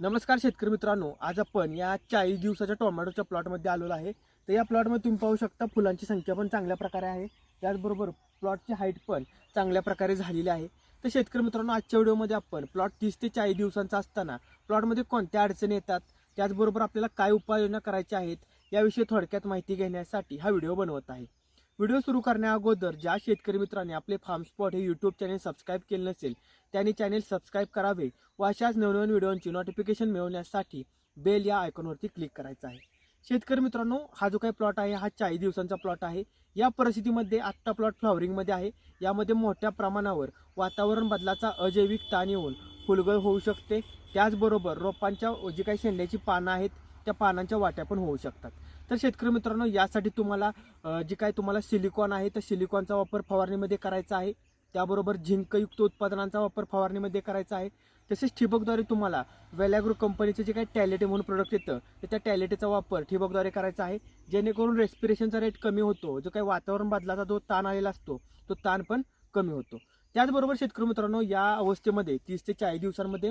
नमस्कार शेतकरी मित्रांनो आज आपण या चाळीस दिवसाच्या टोमॅटोच्या प्लॉटमध्ये आलेलो आहे. तर या प्लॉटमध्ये तुम्ही पाहू शकता फुलांची संख्या पण चांगल्या प्रकारे आहे. त्याचबरोबर प्लॉटची हाईट पण चांगल्या प्रकारे झालेली आहे. तर शेतकरी मित्रांनो आजच्या व्हिडिओमध्ये आपण प्लॉट तीस ते चाळीस दिवसांचा असताना प्लॉटमध्ये कोणत्या अडचणी येतात त्याचबरोबर आपल्याला काय उपाययोजना करायच्या आहेत याविषयी थोडक्यात माहिती घेण्यासाठी हा व्हिडिओ बनवत आहे. व्हिडिओ सुरू करण्या अगोदर ज्या शेतकरी मित्रांनी आपले फार्म स्पॉट हे यूट्यूब चॅनेल सबस्क्राईब केले नसेल त्यांनी चॅनेल सबस्क्राईब करावे व अशाच नवनवीन व्हिडिओंची नोटिफिकेशन मिळवण्यासाठी बेल या आयकॉनवरती क्लिक करायचं आहे. शेतकरी मित्रांनो हा जो काही प्लॉट आहे हा चाळीस दिवसांचा प्लॉट आहे. या परिस्थितीमध्ये आत्ता प्लॉट फ्लॉवरिंगमध्ये आहे. यामध्ये मोठ्या प्रमाणावर वातावरण बदलाचा अजैविक ताण येऊन फुलगळ होऊ शकते. त्याचबरोबर रोपांच्या जी काही शेंड्याची पानं आहेत त्या पानांच्या वाट्या पण होऊ शकतात. तर शेतकरी मित्रांनो यासाठी तुम्हाला जी काय तुम्हाला सिलिकॉन आहे तर सिलिकॉनचा वापर फवारणीमध्ये करायचा आहे. त्याबरोबर झिंकयुक्त उत्पादनांचा वापर फवारणीमध्ये करायचा आहे. तसेच ठिबकद्वारे तुम्हाला वेलॅग्रो कंपनीचं जे काही टॅलेटे म्हणून प्रोडक्ट येतं तर त्या टॅलेटेचा वापर ठिबकद्वारे करायचा आहे. जेणेकरून रेस्पिरेशनचा रेट कमी होतो. जो काही वातावरण बदलाचा जो ताण आलेला असतो तो ताण पण कमी होतो. त्याचबरोबर शेतकरी मित्रांनो या अवस्थेमध्ये तीस ते चाळीस दिवसांमध्ये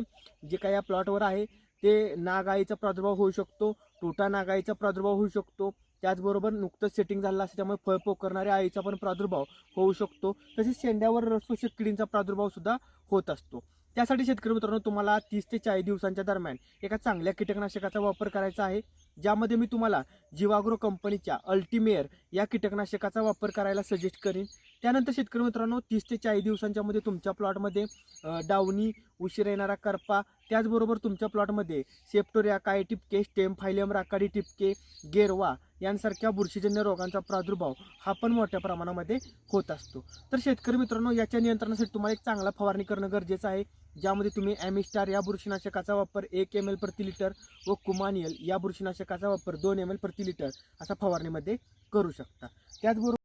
जे काही या प्लॉटवर आहे ते नागाईचा प्रादुर्भाव होऊ शकतो टोटा नागाईचा प्रादुर्भाव होऊ शकतो. त्याचबरोबर नुकतंच सेटिंग झालं असतं त्यामुळे फळ पोकरणाऱ्या आईचा पण प्रादुर्भाव होऊ शकतो. तसेच शेंड्यावर रसपोषक किडींचा प्रादुर्भाव सुद्धा होत असतो. त्यासाठी शेतकरी मित्रांनो तुम्हाला तीस ते चाळीस दिवसांच्या दरम्यान एका चांगल्या कीटकनाशकाचा वापर करायचा आहे. ज्यामध्ये मी तुम्हाला जिवाग्रो कंपनीच्या अल्टिमेअर या कीटकनाशकाचा वापर करायला सजेस्ट करीन. त्यानंतर शेतकरी मित्रांनो तीस ते चाळीस दिवसांच्या मध्ये तुमच्या प्लॉटमध्ये डावणी उशीर येणारा करपा त्याचबरोबर तुमच्या प्लॉटमध्ये सेप्टोरिया काय टिपके स्टेम फायलियम राकाडी टिपके गेरवा यांसारख्या बुरशीजन्य रोगांचा प्रादुर्भाव हा पण मोठ्या प्रमाणामध्ये होत असतो. तर शेतकरी मित्रांनो याच्या नियंत्रणासाठी तुम्हाला एक चांगला फवारणी करणं गरजेचं आहे ज्यामध्ये तुम्ही ॲमिस्टार या बुरशीनाशकाचा वापर एक एम एल प्रति लिटर व कुमानियल या बुरशीनाशकाचा वापर दोन एम एल प्रति लिटर असा फवारणीमध्ये करू शकता. त्याचबरोबर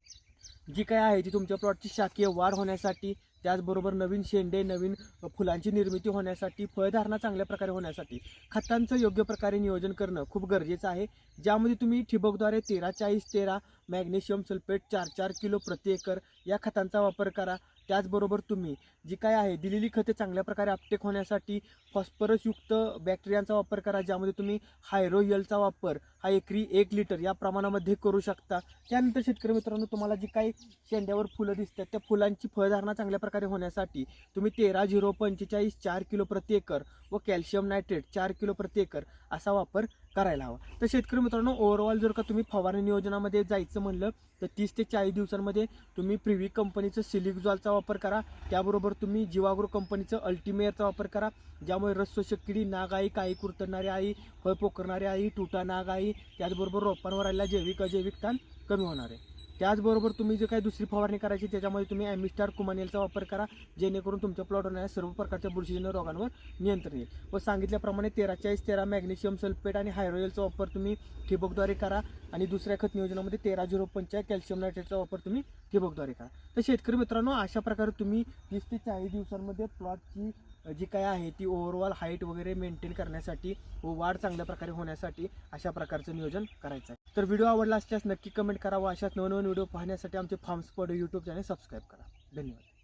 जी काय आहे ती तुमच्या प्लॉटची शाकीय वाढ होण्यासाठी त्याचबरोबर नवीन शेंडे नवीन फुलांची निर्मिती होण्यासाठी फळधारणा चांगल्या प्रकारे होण्यासाठी खतांचं योग्य प्रकारे नियोजन करणं खूप गरजेचं आहे. ज्यामध्ये तुम्ही ठिबकद्वारे तेरा चाळीस तेरा मॅग्नेशियम सल्फेट चार चार किलो प्रति एकर या खतांचा वापर करा. त्याचबरोबर तुम्ही जी काय आहे दिलेली खते चांगल्या प्रकारे अपटेक होण्यासाठी फॉस्फरसयुक्त बॅक्टेरियांचा वापर करा ज्यामध्ये तुम्ही हायरोयलचा वापर हा एकरी एक लिटर या प्रमाणामध्ये करू शकता. त्यानंतर शेतकरी मित्रांनो तुम्हाला जी काही शेंड्यावर फुलं दिसतात त्या फुलांची फळधारणा चांगल्या प्रकारे होण्यासाठी तुम्ही तेरा झिरो पंचेचाळीस चार किलो प्रति एकर व कॅल्शियम नायट्रेट चार किलो प्रति एकर असा वापर करायला हवा. तर शेतकरी मित्रांनो ओव्हरऑल जर का तुम्ही फवारणी नियोजनामध्ये जायचं म्हणलं तर तीस ते चाळीस दिवसांमध्ये तुम्ही प्रिव्ही कंपनीचं सिलिक्झॉलचा वापर करा. त्याबरोबर तुम्ही जिवाग्रो कंपनीचं अल्टिमेअरचा वापर करा. ज्यामुळे रसशोषक किडी नागाई काळी कुरतडणारी आई फळ पोकरणारी आई टुटा नागाई त्याचबरोबर रोपांवर आलेला जैविक अजैविक ताण कमी होणार आहे. त्याचबरोबर तुम्ही जे काही दुसरी फवारणी करायची त्याच्यामध्ये तुम्ही ॲमिस्टार कुमानियलचा वापर करा जेणेकरून तुमच्या प्लॉटवर सर्व प्रकारच्या बुरशीजन्य रोगांवर नियंत्रण येईल. व सांगितल्याप्रमाणे तेरा चाळीस तेरा मॅग्नेशियम सल्फेट आणि हायरोयलचा वापर तुम्ही ठिबकद्वारे करा आणि दुसऱ्या खत नियोजनामध्ये तेरा झिरो पंचाळीस कॅल्शियम नायट्रेटचा वापर तुम्ही ठिबकद्वारे करा. तर शेतकरी मित्रांनो अशा प्रकारे तुम्ही तीस ते चाळीस दिवसांमध्ये प्लॉटची जी काय आहे ती ओव्हरऑल हाईट वगैरे मेंटेन करण्यासाठी व वाढ चांगल्या प्रकारे होण्यासाठी अशा प्रकारचं नियोजन करायचं आहे. तर व्हिडिओ आवडला असल्यास नक्की कमेंट करा व अशाच नवनवीन व्हिडिओ पाहण्यासाठी आमचे farm spot YouTube channel subscribe करा. धन्यवाद.